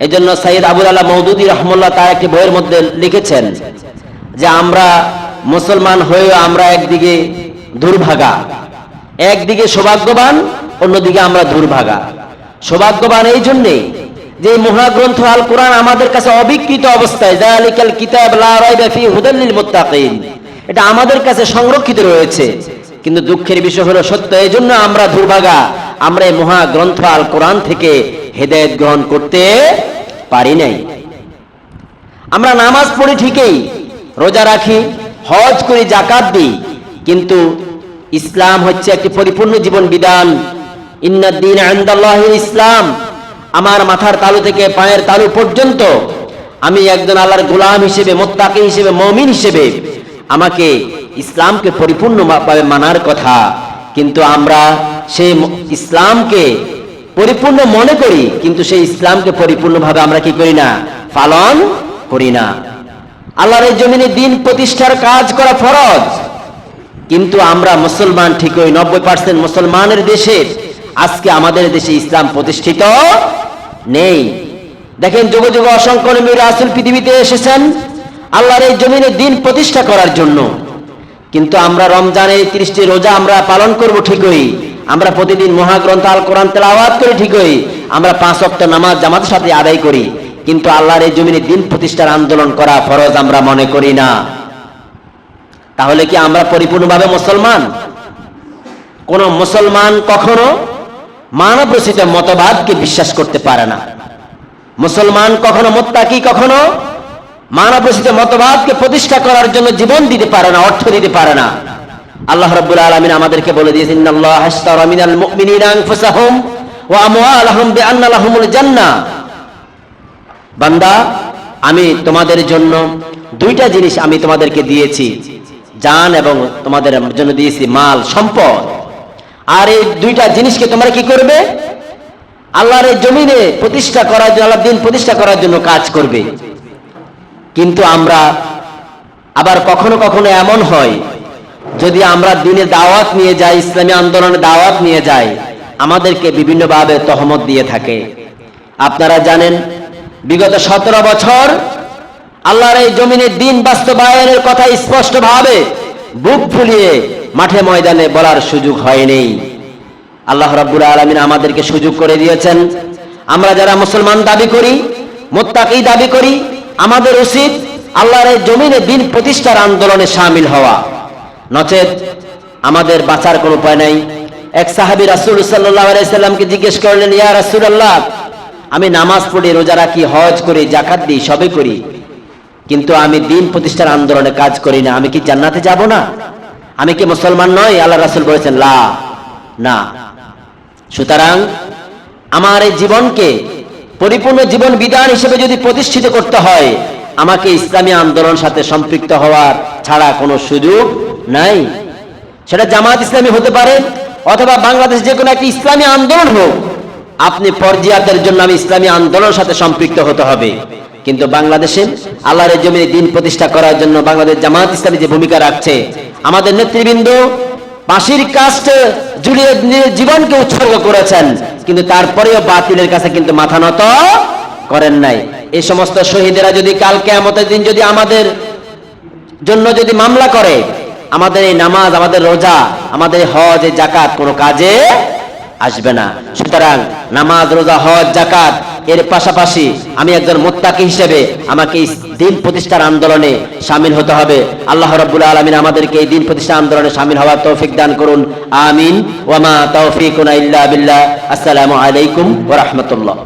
এই জন্য সৈয়দ আবুল আল্লাহ মৌদুদি রহমুল্লাহ তার একটি বইয়ের মধ্যে লিখেছেন যে আমরা মুসলমান হয়েও আমরা একদিকে দুর্ভাগা, একদিকে সৌভাগ্যবান, অন্যদিকে আমরা দুর্ভাগা। সৌভাগ্যবান এই জন্যে যে মহাগ্রন্থ আল কোরআন আমাদের কাছে অবিকৃত অবস্থায় কিতাব এটা আমাদের কাছে সংরক্ষিত রয়েছে। কিন্তু দুঃখের বিষয় হলো সত্য এই জন্য আমরা দুর্ভাগা, আমরা এই মহাগ্রন্থ আল কোরআন থেকে হেদায়েত গ্রহণ করতে পারি নাই। আমরা নামাজ পড়ি ঠিকই, রোজা রাখি, হজ করি জাকাত দিই, কিন্তু ইসলাম হচ্ছে একটি পরিপূর্ণ জীবন বিধান। ইন্নাদ্দিন ইসলাম, আমার মাথার তালু থেকে পায়ের তালু পর্যন্ত আমি একজন আল্লাহর গোলাম হিসেবে, মোত্তাকি হিসেবে, মমিন হিসেবে আমাকে ইসলামকে পরিপূর্ণভাবে মানার কথা। কিন্তু আমরা সেই ইসলামকে পরিপূর্ণ মনে করি, কিন্তু সেই ইসলামকে পরিপূর্ণভাবে আমরা কি করি না? পালন করি না। আল্লাহর এই জমিনে দিন প্রতিষ্ঠার কাজ করা ফরজ। কিন্তু আমরা মুসলমান ঠিকই নব্বই পার্সেন্ট মুসলমানের দেশে, আজকে আমাদের দেশে ইসলাম প্রতিষ্ঠিত নেই। দেখেন যুগ যুগ অসংখ্য নবী রাসূল পৃথিবীতে এসেছেন আল্লাহর এই জমিনে দিন প্রতিষ্ঠা করার জন্য। কিন্তু আমরা রমজানে ত্রিশটি রোজা আমরা পালন করব ঠিকই। আমরা প্রতিদিন মহাগ্রন্থ আল কোরআন তেলাওয়াত করি ঠিকই, আমরা পাঁচ অক্ট নামাজ জামাতের সাথে আদায় করি, কিন্তু আল্লাহর এই জমিনে দিন প্রতিষ্ঠার আন্দোলন করা ফরজ আমরা মনে করি না। তাহলে কি আমরা পরিপূর্ণভাবে মুসলমান? কোন মুসলমান কখনো মানব রচিত মতবাদকে বিশ্বাস করতে পারে না। মুসলমান কখনো মোত্তাকি, কখনো মানব রচিত মতবাদকে প্রতিষ্ঠা করার জন্য জীবন দিতে পারে না, অর্থ দিতে পারে না। আল্লাহ রাব্বুল আলামিন আমাদেরকে বলে দিয়েছেন, ইন্নাল্লাহ হাশতারা মিনাল মুমিনিনা আনফুসাহুম ওয়া আমওয়ালাহুম বিআন্না জান্নাহ বান্দা, আমি তোমাদের জন্য দুইটা জিনিস আমি তোমাদেরকে দিয়েছি, জান এবং তোমাদের জন্য দিয়েছি মাল, সম্পদ। আর এই দুইটা জিনিসকে তোমরা কি করবে? আল্লাহর এই জমিনে প্রতিষ্ঠা করার জন্য, আল্লাহর দিন প্রতিষ্ঠা করার জন্য কাজ করবে। কিন্তু আমরা আবার কখনো কখনো এমন হয় যদি আমরা দিনে দাওয়াত নিয়ে যাই, ইসলামী আন্দোলনে দাওয়াত নিয়ে যাই, আমাদেরকে বিভিন্নভাবে তহমত দিয়ে থাকে। আপনারা জানেন, বিগত সতেরো বছর আল্লাহর এই জমিনে দিন বাস্তবায়নের কথা স্পষ্টভাবে বুক ফুলিয়ে মাঠে ময়দানে বলার সুযোগ হয়নি। আল্লাহ রাব্বুল আলামিন আমাদেরকে সুযোগ করে দিয়েছেন। আমরা যারা মুসলমান দাবি করি, মোত্তাকি দাবি করি, আমাদের উচিত আল্লাহর এই জমিনে দিন প্রতিষ্ঠার আন্দোলনে সামিল হওয়া। নচেত আমাদের বাঁচার কোনো উপায় নাই। এক সাহাবি রাসূল সাল্লামকে জিজ্ঞেস করলেন, ইয়া রাসূলুল্লাহ, আমি নামাজ পড়ি, রোজা রাখি, হজ করি জাকাত দিই সবে করি। কিন্তু আমি দিন প্রতিষ্ঠার আন্দোলনে কাজ করি না। আমি কি জান্নাতে যাব না? আমি কি মুসলমান নই? আল্লাহ রাসুল বলেছেন, লা, না। সুতরাং আমার এই জীবনকে পরিপূর্ণ জীবন বিধান হিসেবে যদি প্রতিষ্ঠিত করতে হয়, আমাকে ইসলামী আন্দোলন সাথে সম্পৃক্ত হওয়ার ছাড়া কোনো সুযোগ নাই। সেটা জামাত ইসলামী হতে পারে, অথবা বাংলাদেশ যে কোনো একটি ইসলামী আন্দোলন হোক, আপনি পর্যায়াতের জন্য আমি ইসলামী আন্দোলনের সাথে সম্পৃক্ত হতে হবে। কিন্তু বাংলাদেশে আল্লাহর জমিনে দিন প্রতিষ্ঠা করার জন্য বাংলাদেশ জামাত ইসলামী যে ভূমিকা রাখছে, আমাদের নেতৃবৃন্দ পাশির কাস্টে জুড়িয়ে জীবনকে উৎসর্গ করেছেন, কিন্তু তারপরেও বাতিলের কাছে কিন্তু মাথা নত করেন নাই। এই সমস্ত শহীদেরা যদি কালকে কেয়ামতের দিন যদি আমাদের জন্য যদি মামলা করে আমাদের এই নামাজ, আমাদের রোজা, আমাদের হজ, এই জাকাত কোনো কাজে আসবে না। সুতরাং নামাজ, রোজা, হজ জাকাত এর পাশাপাশি আমি একজন মোত্তাকি হিসেবে আমাকে দিন প্রতিষ্ঠার আন্দোলনে সামিল হতে হবে। আল্লাহ রাব্বুল আলামিন আমাদেরকে এই দিন প্রতিষ্ঠা আন্দোলনে সামিল হওয়ার তৌফিক দান করুন। আমিন। ওয়ামা তৌফিকুনা ইল্লা বিল্লাহ। আসসালামু আলাইকুম ওয়া রাহমাতুল্লাহ।